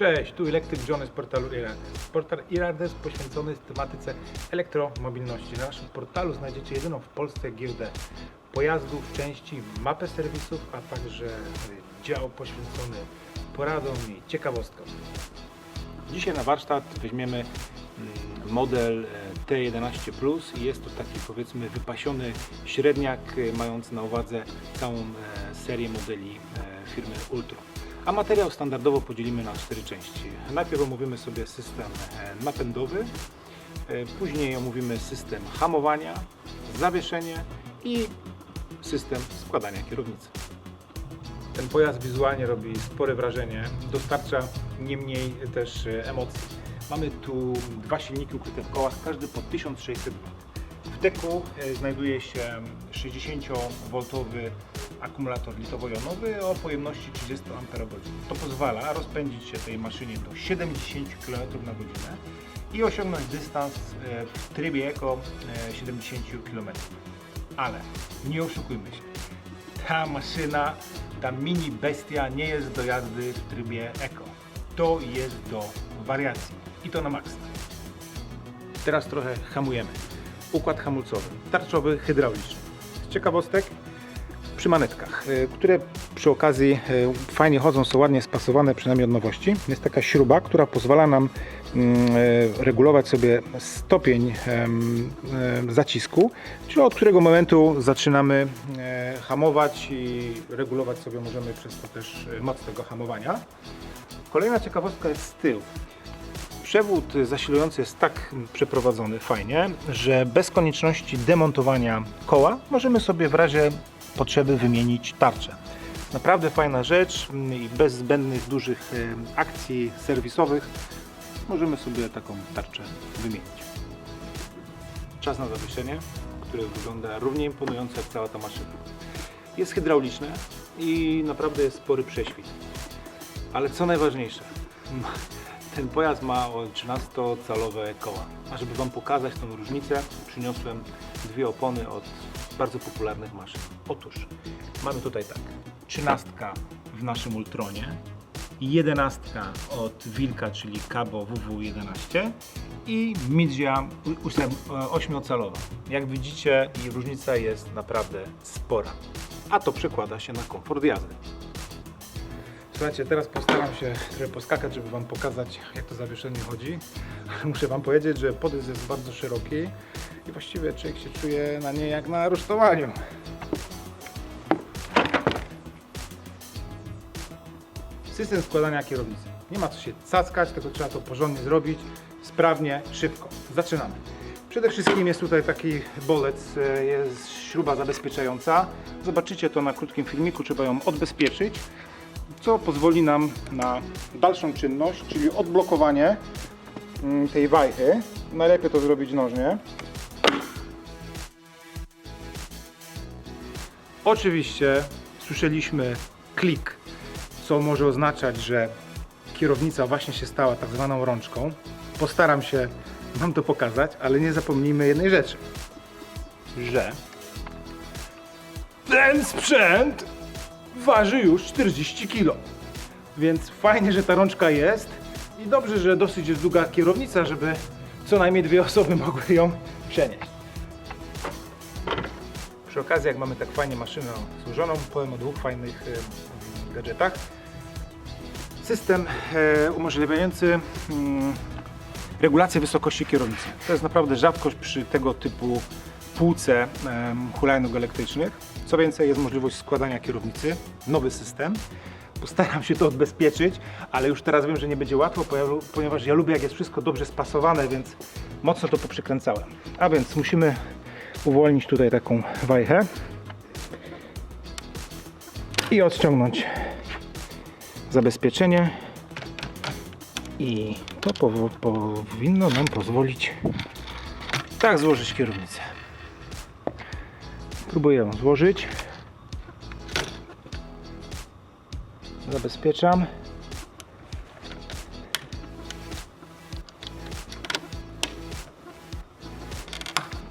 Cześć, tu elektryk Johnny z portalu Irades. Portal Irades poświęcony tematyce elektromobilności. Na naszym portalu znajdziecie jedyną w Polsce giełdę pojazdów, części, mapę serwisów, a także y, dział poświęcony poradom i ciekawostkom. Dzisiaj na warsztat weźmiemy mm, model e, T11 Plus i jest to taki powiedzmy wypasiony średniak e, mający na uwadze całą e, serię modeli e, firmy Ultra. A materiał standardowo podzielimy na cztery części. Najpierw omówimy sobie system e, napędowy, e, później omówimy system hamowania, zawieszenie i system składania kierownicy. Ten pojazd wizualnie robi spore wrażenie, dostarcza niemniej też e, emocji. Mamy tu dwa silniki ukryte w kołach, każdy po 1600 W. Deku e, znajduje się 60V akumulator litowo-jonowy o pojemności 30 Ah. To pozwala rozpędzić się tej maszynie do 70 km na godzinę i osiągnąć dystans e, w trybie e, 70 km. Ale nie oszukujmy się, ta maszyna, ta mini bestia nie jest do jazdy w trybie eko. To jest do wariacji i to na maksa. Teraz trochę hamujemy. Układ hamulcowy, tarczowy, hydrauliczny. Z ciekawostek przy manetkach, y, które przy okazji y, fajnie chodzą, są ładnie spasowane, przynajmniej od nowości. Jest taka śruba, która pozwala nam mm, y, regulować sobie stopień zacisku, czyli od którego momentu zaczynamy e, hamować i regulować sobie możemy przez to też e, moc tego hamowania. Kolejna ciekawostka jest z tyłu. Przewód zasilujący jest tak przeprowadzony fajnie, że bez konieczności demontowania koła możemy sobie w razie potrzeby wymienić tarczę. Naprawdę fajna rzecz mm, i bez zbędnych dużych e, akcji serwisowych możemy sobie taką tarczę wymienić. Czas na zawieszenie, które wygląda równie imponująco jak cała ta maszyna. Jest hydrauliczne i naprawdę jest spory prześwit. Ale co najważniejsze, ten pojazd ma o 13-calowe koła. A żeby Wam pokazać tą różnicę, przyniosłem dwie opony od bardzo popularnych maszyn. Otóż mamy tutaj tak, 13 w naszym Ultronie, 11 od Wilka, czyli Cabo WW11 i Midzia 8-calowa. Jak widzicie, różnica jest naprawdę spora. A to przekłada się na komfort jazdy. Słuchajcie, teraz postaram się trochę poskakać, żeby Wam pokazać, jak to zawieszenie chodzi. Muszę Wam powiedzieć, że podjazd jest bardzo szeroki i właściwie człowiek się czuje na niej jak na rusztowaniu. System składania kierownicy. Nie ma co się cackać, tylko trzeba to porządnie zrobić, sprawnie, szybko. Zaczynamy. Przede wszystkim jest tutaj taki bolec, e, jest śruba zabezpieczająca. Zobaczycie to na krótkim filmiku, trzeba ją odbezpieczyć co pozwoli nam na dalszą czynność, czyli odblokowanie mm, tej wajchy. Najlepiej to zrobić nożnie. Oczywiście słyszeliśmy klik, co może oznaczać, że kierownica właśnie się stała tak zwaną rączką. Postaram się Wam to pokazać, ale nie zapomnijmy jednej rzeczy, że ten sprzęt waży już 40 kg. Więc fajnie, że ta rączka jest i dobrze, że dosyć jest długa kierownica, żeby co najmniej dwie osoby mogły ją przenieść. Przy okazji, jak mamy tak fajnie maszynę złożoną, powiem o dwóch fajnych gadżetach. System e, umożliwiający mm, regulację wysokości kierownicy. To jest naprawdę rzadkość przy tego typu półce em, hulajnóg elektrycznych. Co więcej, jest możliwość składania kierownicy, nowy system. Postaram się to odbezpieczyć, ale już teraz wiem, że nie będzie łatwo, ponieważ ja lubię, jak jest wszystko dobrze spasowane, więc mocno to poprzykręcałem. A więc musimy uwolnić tutaj taką wajchę i odciągnąć zabezpieczenie i to powinno nam pozwolić tak złożyć kierownicę. Spróbuję ją złożyć. Zabezpieczam.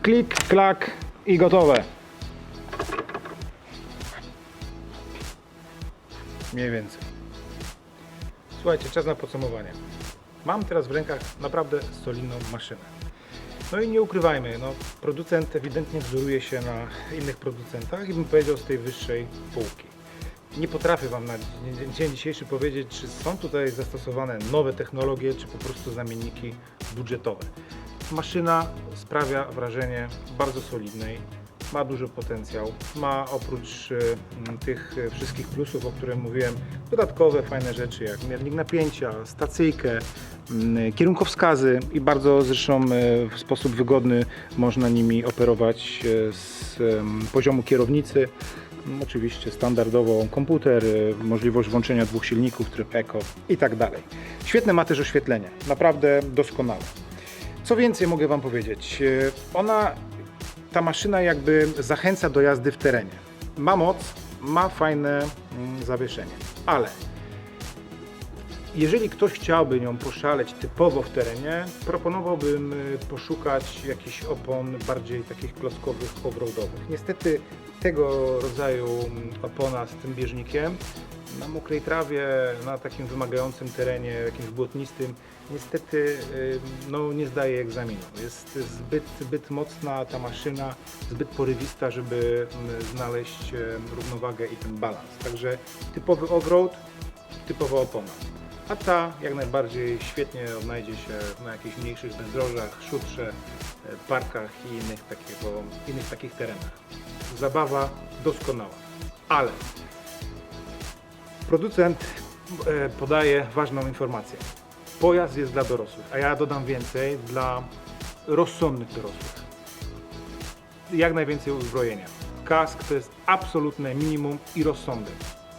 Klik, klak i gotowe. Mniej więcej. Słuchajcie, czas na podsumowanie. Mam teraz w rękach naprawdę solidną maszynę. No i nie ukrywajmy, no, producent ewidentnie wzoruje się na innych producentach i bym powiedział z tej wyższej półki. Nie potrafię Wam na dzień- dzisiejszy powiedzieć, czy są tutaj zastosowane nowe technologie, czy po prostu zamienniki budżetowe. Maszyna sprawia wrażenie bardzo solidnej, ma duży potencjał, ma oprócz m, tych e, wszystkich plusów, o których mówiłem, dodatkowe fajne rzeczy jak miernik napięcia, stacyjkę, kierunkowskazy i bardzo zresztą e, w sposób wygodny można nimi operować z poziomu kierownicy. Oczywiście standardowo komputer, możliwość włączenia dwóch silników, tryb Eco i tak dalej. Świetne ma też oświetlenie, naprawdę doskonałe. Co więcej mogę Wam powiedzieć? Ona, ta maszyna jakby zachęca do jazdy w terenie. Ma moc, ma fajne mm, zawieszenie, ale jeżeli ktoś chciałby nią poszaleć typowo w terenie, proponowałbym y, poszukać jakichś opon bardziej takich klockowych, offroadowych. Niestety tego rodzaju mm, opona z tym bieżnikiem na mokrej trawie, na takim wymagającym terenie, jakimś błotnistym, niestety y, no, nie zdaje egzaminu. Jest zbyt, zbyt mocna ta maszyna, zbyt porywista, żeby mm, znaleźć em, równowagę i ten balans. Także typowy offroad, typowa opona. A ta jak najbardziej świetnie odnajdzie się na jakichś mniejszych bezdrożach, szutrze, e, parkach i innych, takiego, innych takich terenach. Zabawa doskonała. Ale producent e, podaje ważną informację. Pojazd jest dla dorosłych, a ja dodam więcej dla rozsądnych dorosłych. Jak najwięcej uzbrojenia. Kask to jest absolutne minimum i rozsądek.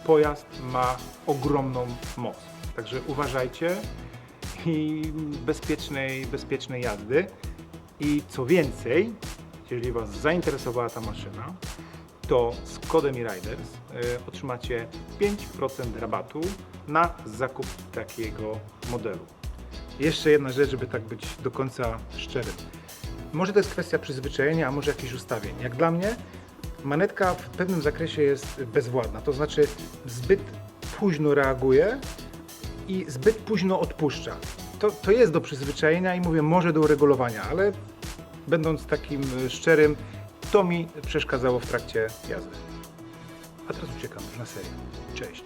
Pojazd ma ogromną moc. Także uważajcie i bezpiecznej, bezpiecznej jazdy. I co więcej, jeżeli Was zainteresowała ta maszyna, to z kodem Riders y, otrzymacie 5% rabatu na zakup takiego modelu. Jeszcze jedna rzecz, żeby tak być do końca szczerym. Może to jest kwestia przyzwyczajenia, a może jakichś ustawień. Jak dla mnie, manetka w pewnym zakresie jest bezwładna, to znaczy zbyt późno reaguje i zbyt późno odpuszcza. To, to jest do przyzwyczajenia i mówię, może do uregulowania, ale będąc takim y, szczerym, to mi przeszkadzało w trakcie jazdy. A teraz uciekam już na serię. Cześć.